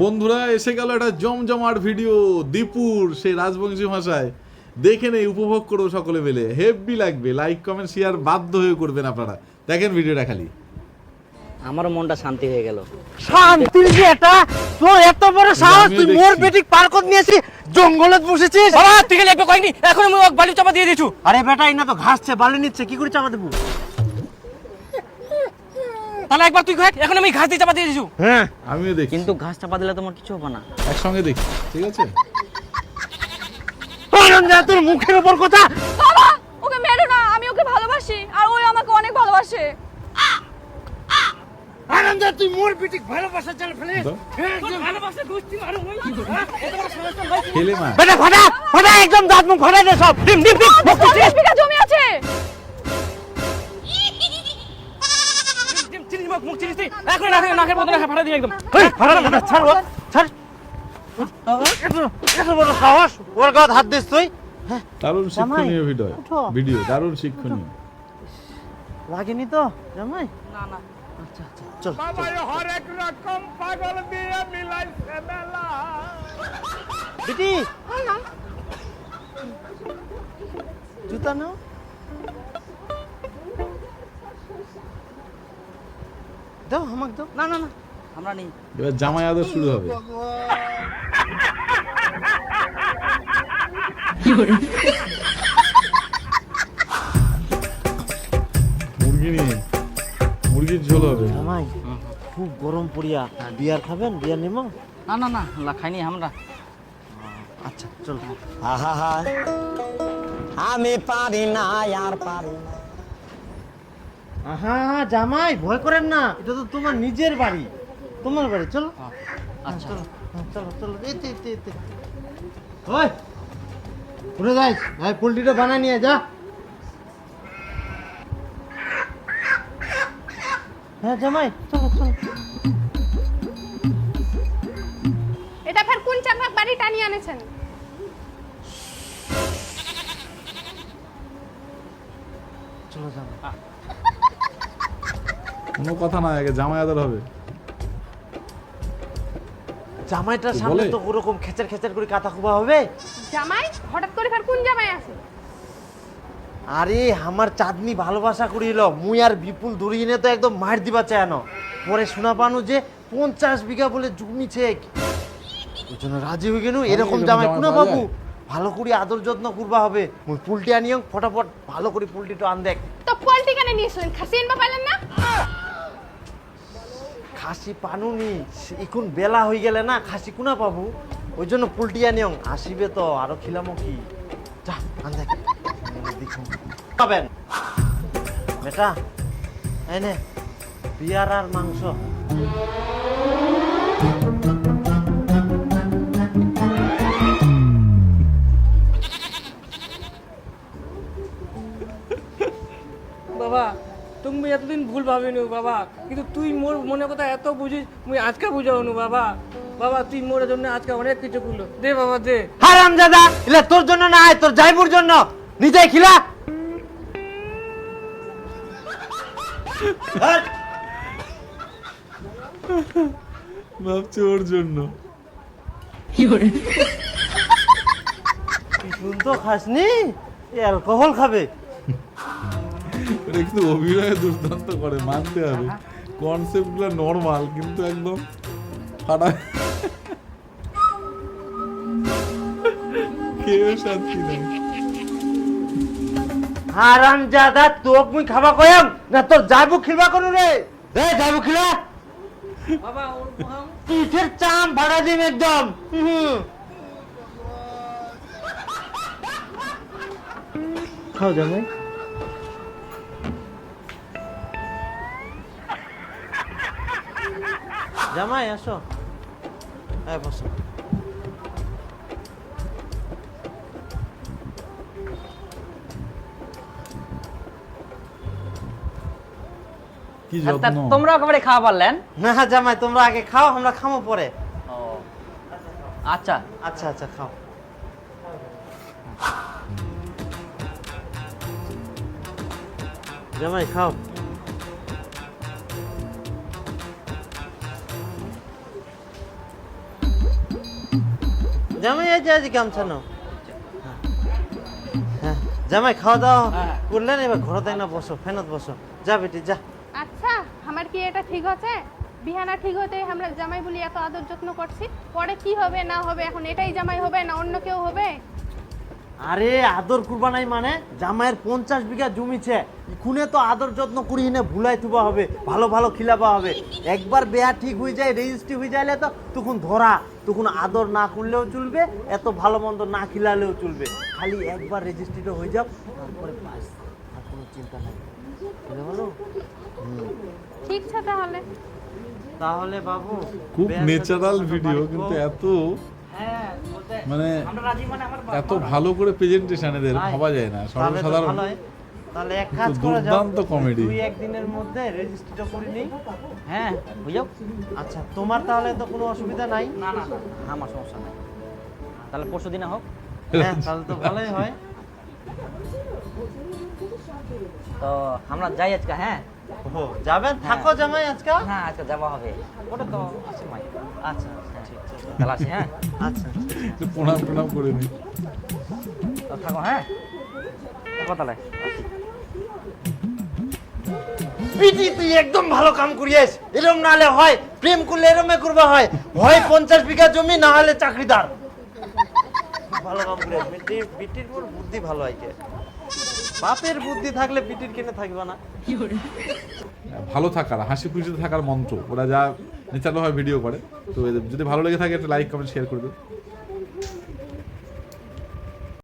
বন্ধুরা এসে গেল একটা জমজমাট ভিডিও। দীপুর সেই রাজবংশী ভাষায়। দেখে নেই উপভোগ করব সকলে মিলে। হেভি লাগবে। লাইক কমেন্ট শেয়ার বাধ্য হয়ে করবেন আপনারা। দেখেন ভিডিওটা খালি। আমারও মনটা শান্তি হয়ে গেল। শান্তি যে এটা? তোর এত বড় সাহস তুই মোর বেটিক পার করে নিয়েছি জঙ্গলত বসেছিস? বাবা তুই খালি একবার কয়েকনি এখন আমি ওকে বালি চাপা দিয়ে দিছু। আরে বেটা এই না তো ঘাসছে বালি নিচ্ছে কি করে চাপা দেবো? তাহলে একবার তুই কয়েক এখন আমি ঘাস দিয়ে চাপা দিয়ে দিয়েছু হ্যাঁ আমিও দেখি কিন্তু ঘাস চাপা দিলে তোমার কিছু হবে না। একসঙ্গে দেখি ঠিক আছে? আনন্দ তোর মুখের উপর কথা। বাবা ওকে মেরো না আমি ওকে ভালোবাসি আর ওই আমাকে অনেক ভালোবাসে। আনন্দ তুই মোর বেটিক ভালোবাসা চাল ফেলে দাও। গোষ্ঠী মারো ওই বেটা ফাটা ফাটা একদম দাঁত মুখ ফাটা দে সব। ডিম ডিম ডিম চিনিস মুখ চিনিস তুই এখন নাকের নাকের মতো ফাটা দিয়ে একদম। এই ফাটা ফাটা ছাড় ও, ছাড়। এত- বড় সাহস ওর গায়ে হাত দিস তুই। দারুণ শিক্ষণীয় ভিডিও ভিডিও দারুণ শিক্ষণীয়। লাগেনি তো জামাই? না না। আচ্ছা আচ্ছা চল বেটি জুতা নাও। দাও আমাকে দাও। না না না আমরা নেই। এবার জামাই আদর শুরু হবে। মুরগি নিয়ে মুরগির ঝোল হবে। জামাই খুব গরম পড়িয়া। বিয়ার খাবেন? বিয়ার নেব? না না না লা খাইনি আমরা। আচ্ছা চল। আহা আমি পারি না আর পারি না। আহা জামাই ভয় করেন না। এটা তো তোমার নিজের বাড়ি। তোমার বাড়ি চলো। আচ্ছা। চলো হ্যাঁ, চলো চলো। এতে এতে এতে ওই ভাই পোলট্রিটা বানায় নিয়ে যা। হ্যাঁ জামাই চলো চলো। এটা ফের কোন চাকরাক বাড়ি টানিয়ে আনেছেন? চলো জামাই। কোনো কথা না আগে জামাই আদর হবে। জামাইটার সামনে তো ওরকম খেচার খেচার করে কাতা খুবা হবে। জামাই হঠাৎ করে ফের কোন জামাই আছে? আরে আমার চাঁদনি ভালোবাসা করিল মুই আর বিপুল দূরিনে তো একদম মার দিবা চায়ানো পরে শোনা পানো যে পঞ্চাশ বিঘা বলে জমিছে ওই জন্য রাজি হয়ে গেল এরকম জামাই কুনা বাবু? ভালো করে আদর যত্ন করবা হবে। মুই পুলটি আনিও ফটাফট ভালো করে পুলটিটা আন দেখ। তো পোল্ট্রি কেন নিয়েছিলেন? খাসি এনবা পাইলেন না? খাসি পানুনি এখন বেলা হয়ে গেলে না, খাসি কুনা পাবো। ওই জন্য পুলটি নিয়ম আসিবে তো, আরও খিলামো কি? যা পাবেন বেটা, এনে, বিয়ার আর মাংস। তুমি এতদিন ভুল ভাবিনি বাবা। কিন্তু তুই মোর মনে কথা এত বুঝিস মুই আজকে বুঝাওনু বাবা। বাবা তুই মোর জন্য আজকে অনেক কিছু করল। দে বাবা দে। হারাম দাদা এলে তোর জন্য না আয় তোর জাইবুর জন্য। নিজে খিলা। ভাবছি ওর জন্য। শুন তো খাসনি অ্যালকোহল খাবে। কিন্তু অভিনয় দুর্দান্ত করে মানতে হবে। কনসেপ্টগুলো নর্মাল কিন্তু একদম ফাটা কেউ শান্তি নেই হারাম দাদা তোক মুই খাবা কয়াম? না তোর যাইবু খিবা করু রে? রে যাইবু খিলা। বাবা ওর মহাম পিঠের চাম ভাড়া দিম একদম। হুম। খাও জামাই। জামাই আসো। হ্যাঁ বসো। কি যত্ন? তোমরা একেবারে খাওয়া পারলেন? না জামাই তোমরা আগে খাও আমরা খামো পরে। আচ্ছা। আচ্ছা আচ্ছা খাও। জামাই খাও। জামাই আছে আজ গামছা নাও হ্যাঁ জামাই খাওয়া দাওয়া করলেন এবার ঘরে তাই না বসো ফেনত বসো। যা বেটি যা। আচ্ছা আমার কি এটা ঠিক হচ্ছে? বিহানা ঠিক হতে আমরা জামাই বলি এত আদর যত্ন করছি। পরে কি হবে না হবে এখন এটাই জামাই হবে না অন্য কেউ হবে? আরে আদর করবা নাই মানে জামাইয়ের পঞ্চাশ বিঘা জমিছে। খুনে তো আদর যত্ন করি না ভুলাই থুবা হবে ভালো ভালো খিলাবা হবে। একবার বেয়া ঠিক হয়ে যায় রেজিস্ট্রি হয়ে যাইলে তো তখন ধরা। তখন আদর না করলেও চলবে এত ভালো মন্দ না খিলালেও চলবে। খালি একবার রেজিস্ট্রিটা হয়ে যাও তারপরে বাস আর কোনো চিন্তা নাই। বুঝতে পারল? ঠিক আছে তাহলে। তাহলে বাবু খুব ন্যাচারাল ভিডিও কিন্তু এত হ্যাঁ মানে আমরা রাজি মানে আমার এত ভালো করে প্রেজেন্টেশন এদের ভাবা যায় না সর্বসাধারণ। তাহলে এক কাজ করা যাও। দুর্দান্ত comedy। দুই একদিনের মধ্যে রেজিস্ট্রিটা করে নিই। হ্যাঁ বুঝাও আচ্ছা তোমার তাহলে তো কোনো অসুবিধা নাই। না না আমার সমস্যা নাই। তাহলে পরশু দিনে হোক। হ্যাঁ তাহলে তো ভালোই হয়। তো আমরা যাই আজকে হ্যাঁ? ও যাবেন? থাকো জামাই আজকে? হ্যাঁ আজকে যাওয়া হবে। ওটা তো আছে মাই আচ্ছা আচ্ছা। ঠিক আছে তাহলে আসি হ্যাঁ? আচ্ছা প্রণাম প্রণাম করে নি। থাকো হ্যাঁ? থাকো তাহলে আসি। পিটি তুই একদম ভালো কাম করিয়েছ। এরম নালে হয় প্রেম করলে এরমে করবা হয়। হয় পঞ্চাশ বিঘা জমি না হলে চাকরিদার। ভালো কাম করিয়েছ। বিটি বিটির মোর বুদ্ধি ভালো হয় কে। বাপের বুদ্ধি থাকলে বিটির কেনে থাকবে না। ভালো থাকার হাসি খুশিতে থাকার মন্ত্র। ওরা যা ন্যাচারাল ভাবে ভিডিও করে। তো এদের যদি ভালো লেগে থাকে একটা লাইক কমেন্ট শেয়ার করে দিও।